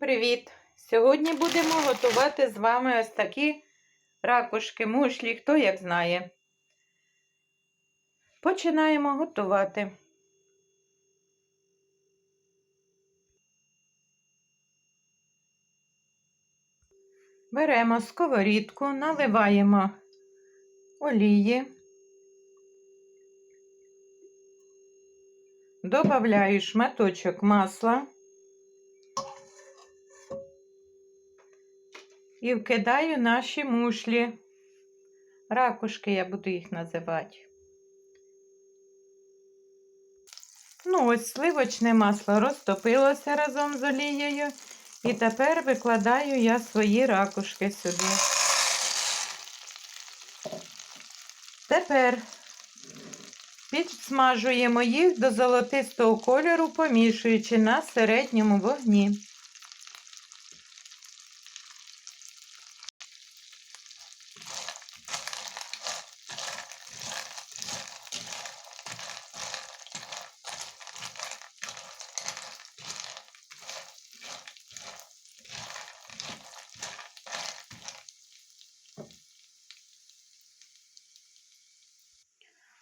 Привіт! Сьогодні будемо готувати з вами ось такі ракушки, мушлі, хто як знає. Починаємо готувати. Беремо сковорідку, наливаємо олії, добавляю шматочок масла. І вкидаю наші мушлі. Ракушки я буду їх називати. Ну, ось сливочне масло розтопилося разом з олією. І тепер викладаю я свої ракушки сюди. Тепер підсмажуємо їх до золотистого кольору, помішуючи на середньому вогні.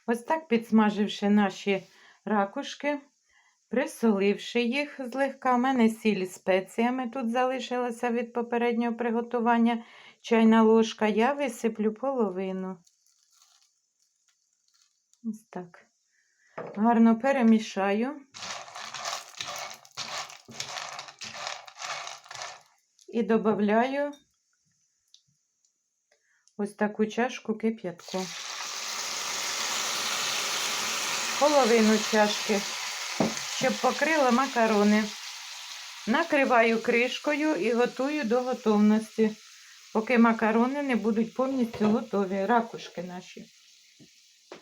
Ось так підсмаживши наші ракушки, присоливши їх злегка. У мене сіль спеціями тут залишилася від попереднього приготування чайна ложка, я висиплю половину. Ось так. Гарно перемішаю. І додаю ось таку чашку кип'ятку половину чашки, щоб покрила макарони. Накриваю кришкою і готую до готовності, поки макарони не будуть повністю готові. Ракушки наші.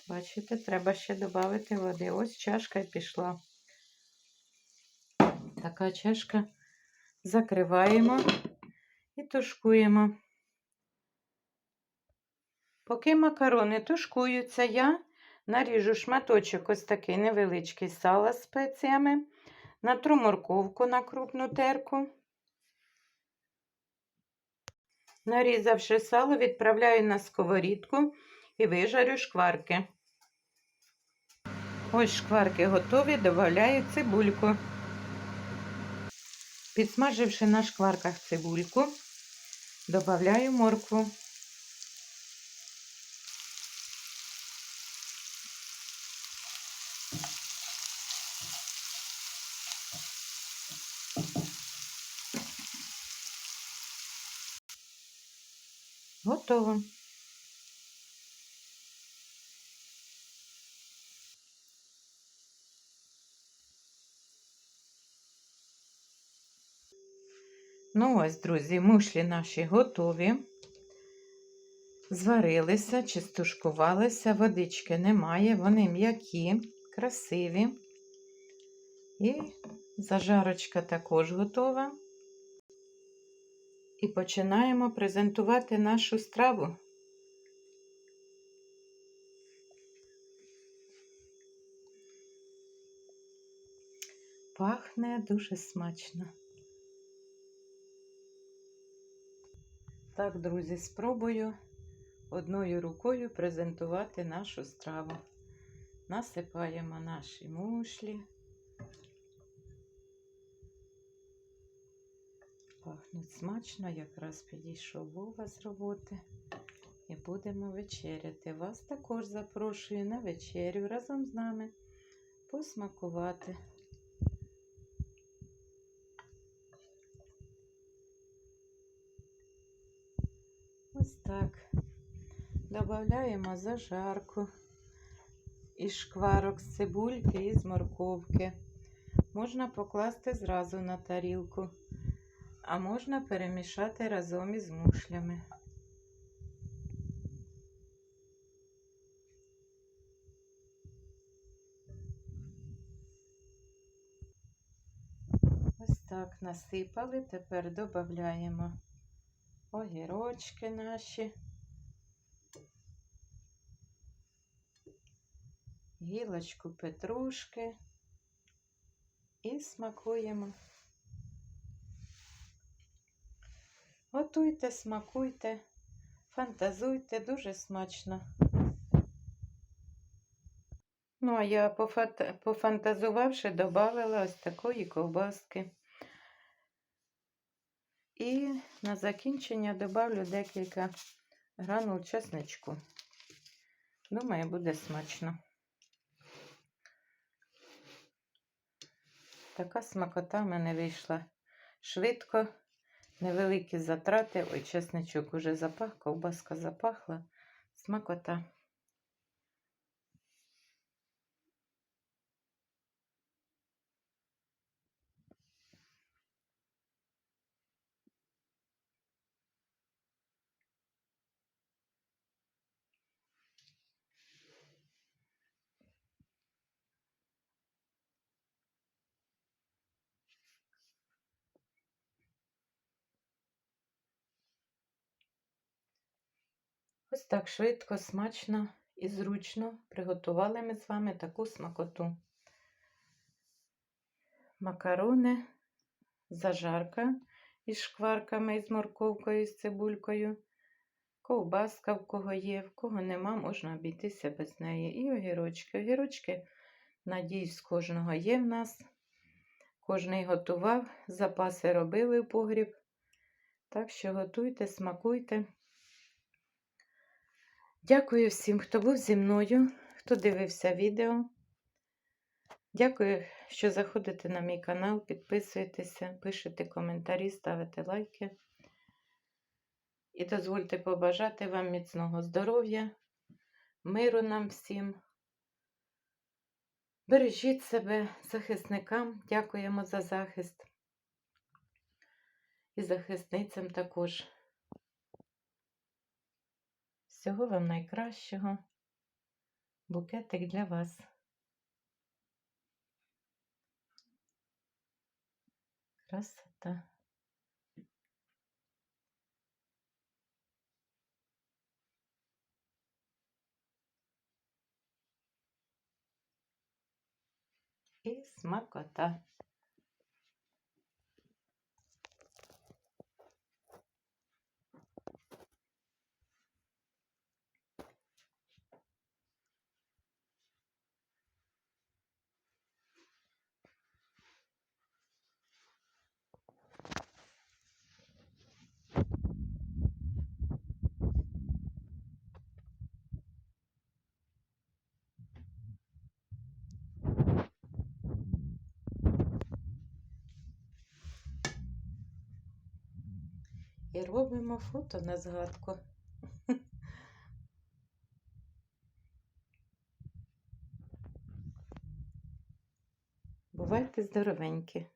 Бачите, треба ще додати води. Ось чашка і пішла. Така чашка закриваємо і тушкуємо. Поки макарони тушкуються, я наріжу шматочок ось такий невеличкий сала спеціями, натру морковку на крупну терку. Нарізавши сало, відправляю на сковорідку і вижарю шкварки. Ось шкварки готові, додаю цибульку. Підсмаживши на шкварках цибульку, додаю моркву. Готово. Ну ось, друзі, мушлі наші готові. Зварилися, чистушкувалися, водички немає, вони м'які, красиві. І зажарочка також готова. І починаємо презентувати нашу страву. Пахне дуже смачно. Так, друзі, спробую одною рукою презентувати нашу страву. Насипаємо наші мушлі. Пахнуть смачно, якраз підійшов Вова з роботи. І будемо вечеряти. Вас також запрошую на вечерю разом з нами посмакувати. Ось так. Додаємо зажарку із шкварок з цибульки і з морковки. Можна покласти зразу на тарілку а можна перемішати разом із мушлями. Ось так насипали, тепер додаємо огірочки наші, гілочку петрушки і смакуємо. Готуйте, смакуйте, фантазуйте, дуже смачно. Ну, а я пофантазувавши, додала ось такої ковбаски. І на закінчення добавлю декілька гранул чесничку. Думаю, буде смачно. Така смакота в мене вийшла швидко, невеликі затрати. Ой, чесничок уже запах, ковбаска запахла. Смакота. Ось так швидко, смачно і зручно приготували ми з вами таку смакоту. Макарони, зажарка із шкварками, із морковкою, з цибулькою, ковбаска, в кого є, в кого нема, можна обійтися без неї. І огірочки. Огірочки, надіюсь, кожного є в нас. Кожний готував, запаси робили в погріб. Так що готуйте, смакуйте. Дякую всім, хто був зі мною, хто дивився відео. Дякую, що заходите на мій канал, підписуєтеся, пишете коментарі, ставите лайки. І дозвольте побажати вам міцного здоров'я, миру нам всім. Бережіть себе, захисникам, дякуємо за захист. І захисницям також. Всього вам найкращого. Букетик для вас. Красота. І смакота. І робимо фото на згадку. Бувайте здоровенькі.